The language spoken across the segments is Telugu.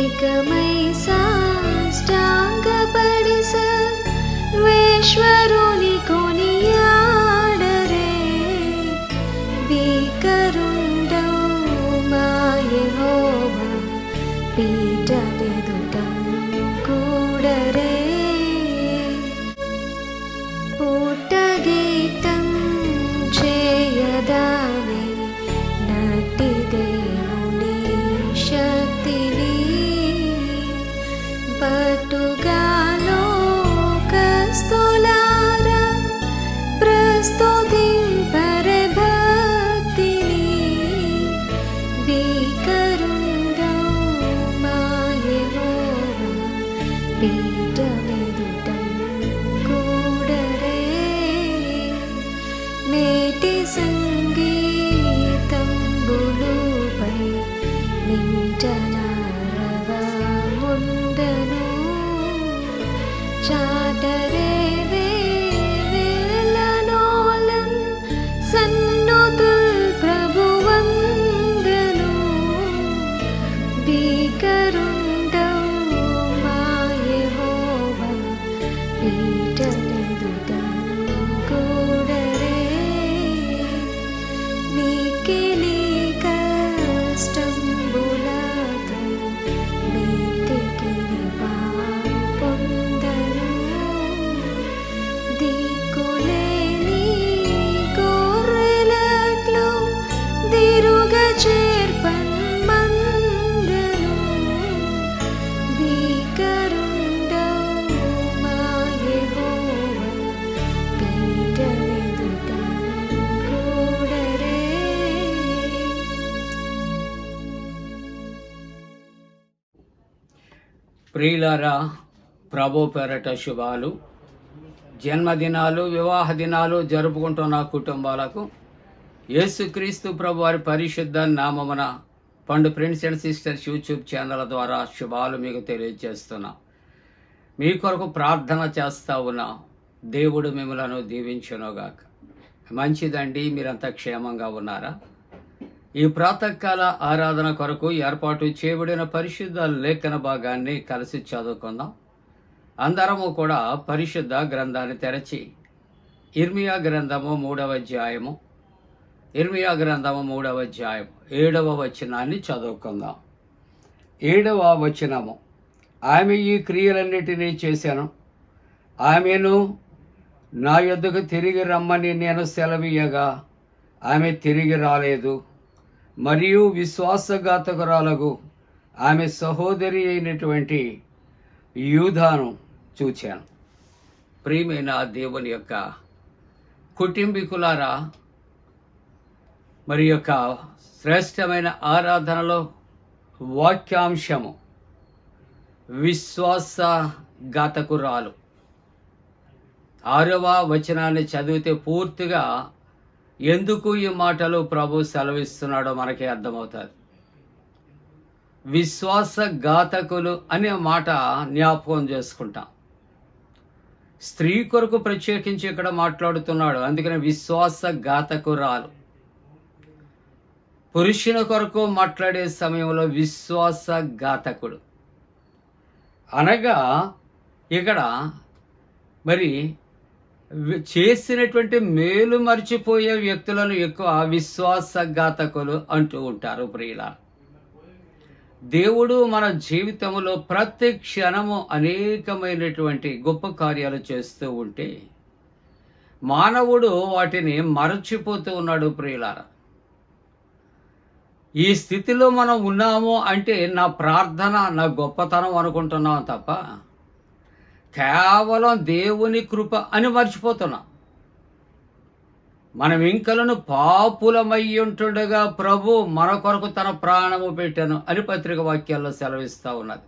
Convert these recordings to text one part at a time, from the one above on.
ఏకమై సాష్టాంగపడి సర్వేశ్వరుని కో be. ప్రియులరా ప్రభు పేరట శుభాలు. జన్మదినాలు వివాహ దినాలు జరుపుకుంటున్న కుటుంబాలకు యేసుక్రీస్తు ప్రభు వారి పరిశుద్ధ నామమున పండు friends and sisters YouTube channel ద్వారా శుభాలు మీకు తెలియజేస్తున్నా. మీ కొరకు ప్రార్థన చేస్తా ఉన్నా. దేవుడు మిమ్మలను దీవించునుగాక. మంచిదండి మీరంతా క్షేమంగా ఉన్నారా? ఈ ప్రాతకాల ఆరాధన కొరకు ఏర్పాటు చేయబడిన పరిశుద్ధ లేఖన భాగాన్ని కలిసి చదువుకుందాం. అందరము కూడా పరిశుద్ధ గ్రంథాన్ని తెరచి ఇర్మియా గ్రంథము మూడవ అధ్యాయము ఇర్మియా గ్రంథము మూడవ అధ్యాయం ఏడవ వచనాన్ని చదువుకుందాం. ఏడవ వచనము ఆమె ఈ క్రియలన్నిటినీ చేశాను. ఆమెను నా యొద్దకు తిరిగి రమ్మని నేను సెలవీయగా ఆమె తిరిగి రాలేదు. మరియు విశ్వాసఘాతకురాలకు ఆమె సహోదరి అయినటువంటి యూధాను చూచాను. ప్రియమైన దేవుని యొక్క కుటుంబీకులారా మరి యొక్క శ్రేష్టమైన ఆరాధనలో వాక్యాంశము విశ్వాసఘాతకురాలు. ఆరవ వచనాన్ని చదివితే పూర్తిగా ఎందుకు ఈ మాటలు ప్రభు సెలవిస్తున్నాడో మనకి అర్థమవుతుంది. విశ్వాసఘాతకులు అనే మాట జ్ఞాపకం చేసుకుంటాం. స్త్రీ కొరకు ప్రత్యేకించి ఇక్కడ మాట్లాడుతున్నాడు. అందుకని విశ్వాసఘాతకురాలు. పురుషుని కొరకు మాట్లాడే సమయంలో విశ్వాసఘాతకుడు. అనగా ఇక్కడ మరి చేసినటువంటి మేలు మర్చిపోయే వ్యక్తులను ఎక్కువ విశ్వాసఘాతకులు అంటూ ఉంటారు ప్రియుల. దేవుడు మన జీవితంలో ప్రతి క్షణము అనేకమైనటువంటి గొప్ప కార్యాలు చేస్తూ ఉంటే మానవుడు వాటిని మరచిపోతూ ఉన్నాడు ప్రియులారా ఈ స్థితిలో మనం ఉన్నాము అంటే నా ప్రార్థన నా గొప్పతనం అనుకుంటున్నాం తప్ప కేవలం దేవుని కృప అని మర్చిపోతున్నాం. మనం ఇంకలను పాపులమయ్యుంటుండగా ప్రభు మన కొరకు తన ప్రాణము పెట్టాను అని పత్రిక వాక్యాల్లో సెలవిస్తూ ఉన్నది.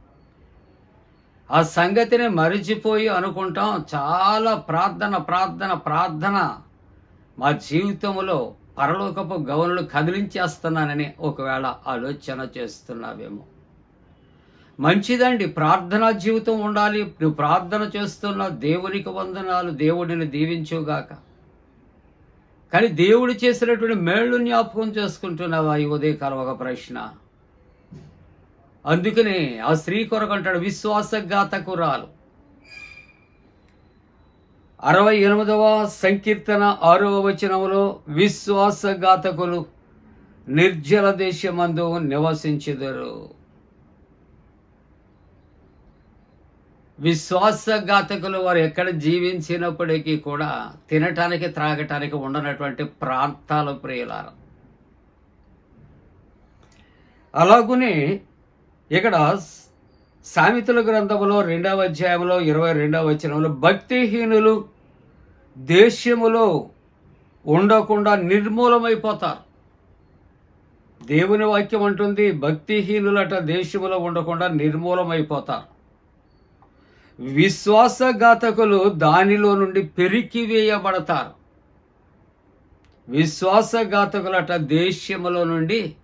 ఆ సంగతిని మరిచిపోయి అనుకుంటాం. చాలా ప్రార్థన ప్రార్థన ప్రార్థన మా జీవితంలో పరలోకపు గౌనులు కదిలించేస్తున్నానని ఒకవేళ ఆలోచన చేస్తున్నావేమో. మంచిదండి. ప్రార్థనా జీవితం ఉండాలి. నువ్వు ప్రార్థన చేస్తున్న దేవునికి వందనాలు. దేవుడిని దీవించుగాక. కానీ దేవుడు చేసినటువంటి మేళ్ళు జ్ఞాపకం చేసుకుంటున్నావా ఈ ఉదయకాలం ఒక ప్రశ్న? అందుకనే ఆ స్త్రీ కొరకు అంటాడు విశ్వాసఘాతకురాలు. అరవై ఎనిమిదవ సంకీర్తన ఆరవ వచనములో విశ్వాసఘాతకులు నిర్జల దేశమందు నివసించుదురు. విశ్వాసఘాతకులు వారు ఎక్కడ జీవించినప్పటికీ కూడా తినటానికి త్రాగటానికి ఉండనటువంటి ప్రాంతాల ప్రియులార. అలాగునే ఇక్కడ సామెతల గ్రంథములో రెండవ అధ్యాయంలో ఇరవై రెండవ వచనంలో భక్తిహీనులు దేశములో ఉండకుండా నిర్మూలమైపోతారు. దేవుని వాక్యం అంటుంది భక్తిహీనులట దేశములో ఉండకుండా నిర్మూలమైపోతారు. విశ్వాసఘాతకులు దానిలో నుండి పెరికివేయబడతారు విశ్వాసఘాతకులట దేశ్యములో నుండి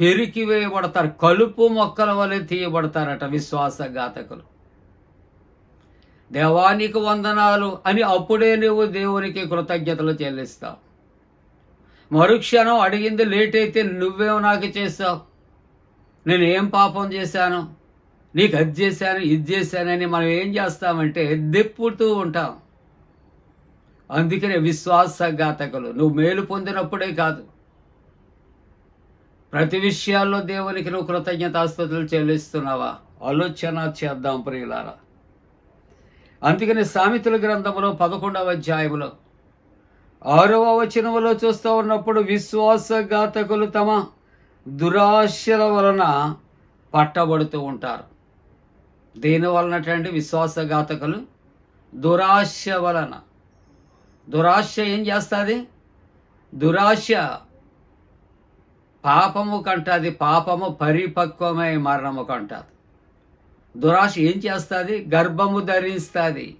పెరికివేయబడతారు కలుపు మొక్కల వలె తీయబడతారట విశ్వాసఘాతకులు. దేవానికి వందనాలు అని అప్పుడే నువ్వు దేవునికి కృతజ్ఞతలు చెల్లిస్తావు. మరుక్షణం అడిగింది లేట్ అయితే నువ్వేం నాకు చేస్తావు? నేను ఏం పాపం చేశాను? నీకు అది చేశాను ఇది చేశానని మనం ఏం చేస్తామంటే దెప్పుతూ ఉంటాం. అందుకనే విశ్వాసఘాతకులు నువ్వు మేలు పొందినప్పుడే కాదు. ప్రతి విషయాల్లో దేవునికి నువ్వు కృతజ్ఞతాస్తుతులు చెల్లిస్తున్నావా? ఆలోచన చేద్దాం ప్రియులారా. అందుకని సామెతల గ్రంథంలో పదకొండవ అధ్యాయంలో ఆరవ వచనములో చూస్తూ ఉన్నప్పుడు విశ్వాసఘాతకులు తమ దురాశల వలన పట్టబడుతూ ఉంటారు. దేని వలనటండి విశ్వాసఘాతకులు. దురాశ వలన. దురాశ ఏం చేస్తుంది? దురాశ పాపము కంటది. పాపము పరిపక్వమై మరణము కంటది. దురాశ ఏం చేస్తుంది? గర్భము ధరిస్తుంది.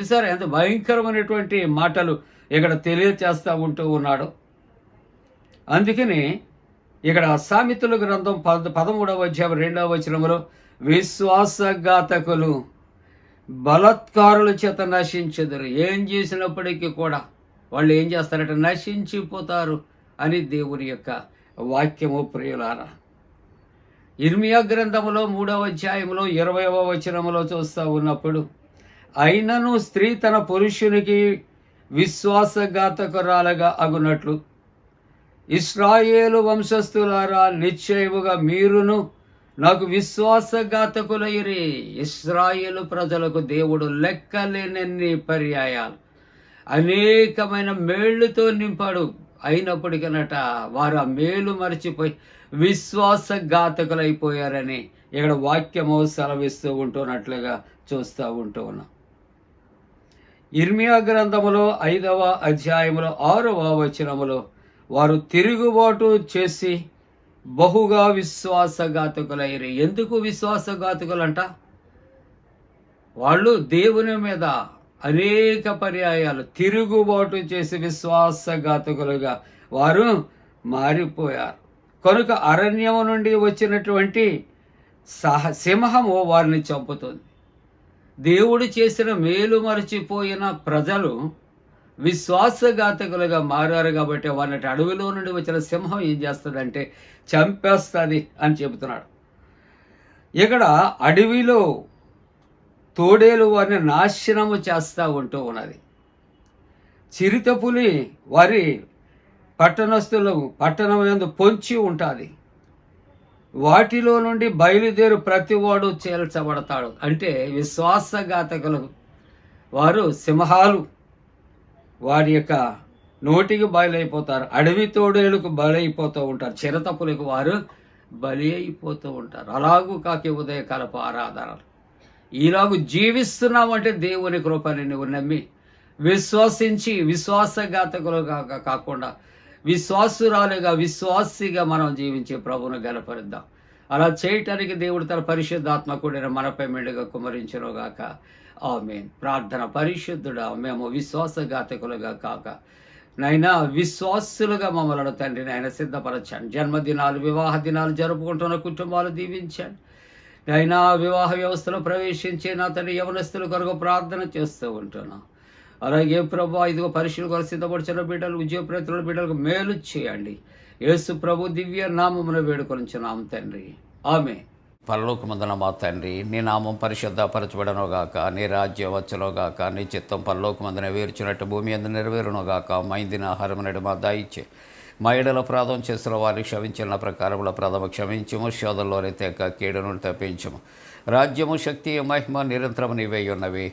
చూసారా? ఎంత భయంకరమైనటువంటి మాటలు ఇక్కడ తెలియచేస్తూ ఉంటూ ఉన్నాడు. అందుకని ఇక్కడ సామెతల గ్రంథం పద పదమూడవ అధ్యాయం రెండవ వచనంలో విశ్వాసఘాతకులు బలత్కారుల చేత నశించదురు. ఏం చేసినప్పటికీ కూడా వాళ్ళు ఏం చేస్తారంటే? నశించిపోతారు అని దేవుని యొక్క వాక్యము ప్రియులారా. ఇర్మియా గ్రంథములో మూడవ అధ్యాయంలో ఇరవయవ వచనములో చూస్తూ ఉన్నప్పుడు అయినను స్త్రీ తన పురుషునికి విశ్వాసఘాతకురాలుగా అగునట్లు ఇస్రాయేలు వంశస్థులారా నిశ్చయముగా మీరును నాకు విశ్వాసఘాతకులైరి. ఇస్రాయేలు ప్రజలకు దేవుడు లెక్కలేనన్ని పర్యాయాలు. అనేకమైన మేళ్ళతో నింపాడు. అయినప్పటికనట వారు ఆ మేలు మర్చిపోయి విశ్వాసఘాతకులైపోయారని ఇక్కడ వాక్యము సెలవిస్తూ ఉంటున్నట్లుగా చూస్తూ ఉంటూ ఉన్నాం. ఇర్మియా గ్రంథములో ఐదవ అధ్యాయములో ఆరవ వచనములో వారు తిరుగుబాటు చేసి బహుగా విశ్వాసఘాతకులైరి. ఎందుకు విశ్వాసఘాతకులంట? వాళ్ళు దేవుని మీద అనేక పర్యాయాలు తిరుగుబాటు చేసి విశ్వాసఘాతకులుగా వారు మారిపోయారు. కనుక అరణ్యము నుండి వచ్చినటువంటి సహ సింహము వారిని చంపుతుంది. దేవుడు చేసిన మేలు మరచిపోయిన ప్రజలు విశ్వాసఘాతకులుగా మారారు కాబట్టి వారిని అడవిలో నుండి వచ్చిన సింహం ఏం చేస్తుందంటే చంపేస్తుంది అని చెబుతున్నాడు. ఇక్కడ అడవిలో తోడేలు వారిని నాశనము చేస్తూ ఉంటూ ఉన్నది. చిరుతపులి వారి పట్టణస్థులు పట్టణం యందు పొంచి ఉంటుంది. వాటిలో నుండి బయలుదేరు ప్రతివాడు చేల్చబడతాడు అంటే విశ్వాసఘాతకులు వారు సింహాలు. వారి యొక్క నోటికి బయలైపోతారు అడవి తోడేలకు బలైపోతూ ఉంటారు చిరతపులకు వారు బలి అయిపోతూ ఉంటారు. అలాగూ కాకి ఉదయకాలపు ఆరాధనలు. ఈలాగు జీవిస్తున్నామంటే దేవుని కృపని నువ్వు నమ్మి విశ్వసించి విశ్వాసఘాతకులుగా కాకుండా విశ్వాసురాలుగా విశ్వాసిగా మనం జీవించే ప్రభును గలపరిద్దాం అలా చేయటానికి దేవుడు తన పరిశుద్ధాత్మ కూడిన మనపై మెండుగా కుమరించునుగాక ఆమె ప్రార్థన పరిశుద్ధుడా మేము విశ్వాసఘాతకులుగా కాక. నైనా విశ్వాసులుగా మమ్మలను తండ్రి నాయన సిద్ధపరచండి. జన్మదినాలు వివాహ దినాలు జరుపుకుంటున్న కుటుంబాలు దీవించండి. నైనా వివాహ వ్యవస్థలో ప్రవేశించి నా తండ్రి యవనస్తుల కొరకు ప్రార్థన చేస్తూ ఉంటున్నాను అలాగే ప్రభు ఇదిగో పరీక్షలు కొరకు సిద్ధపరిచిన బిడ్డలు ఉద్యోగ ప్రయత్నాల బిడ్డలకు మేలు చేయండి. యేసు ప్రభు దివ్య నామమున వేడుకొనిచున్నాం తండ్రి. ఆమె పరలోకమందున మా తండ్రి నీ నామం పరిశుద్ధపరచబడనుగాక నీ రాజ్యం వచ్చునుగాక నీ చిత్తం పరలోకమందున వేర్చినట్టు భూమి అందు నెరవేరునుగాక మైందిన ఆహారం నడు మా దాయిచ్చే మా ఎడల ప్రాధం చేసిన వారిని క్షమించిన ప్రకారముల ప్రథమ క్షమించము శోధంలోనే తెక్క కీడును తప్పించము. రాజ్యము శక్తి మహిమ నిరంతరం నీవై ఉన్నవి.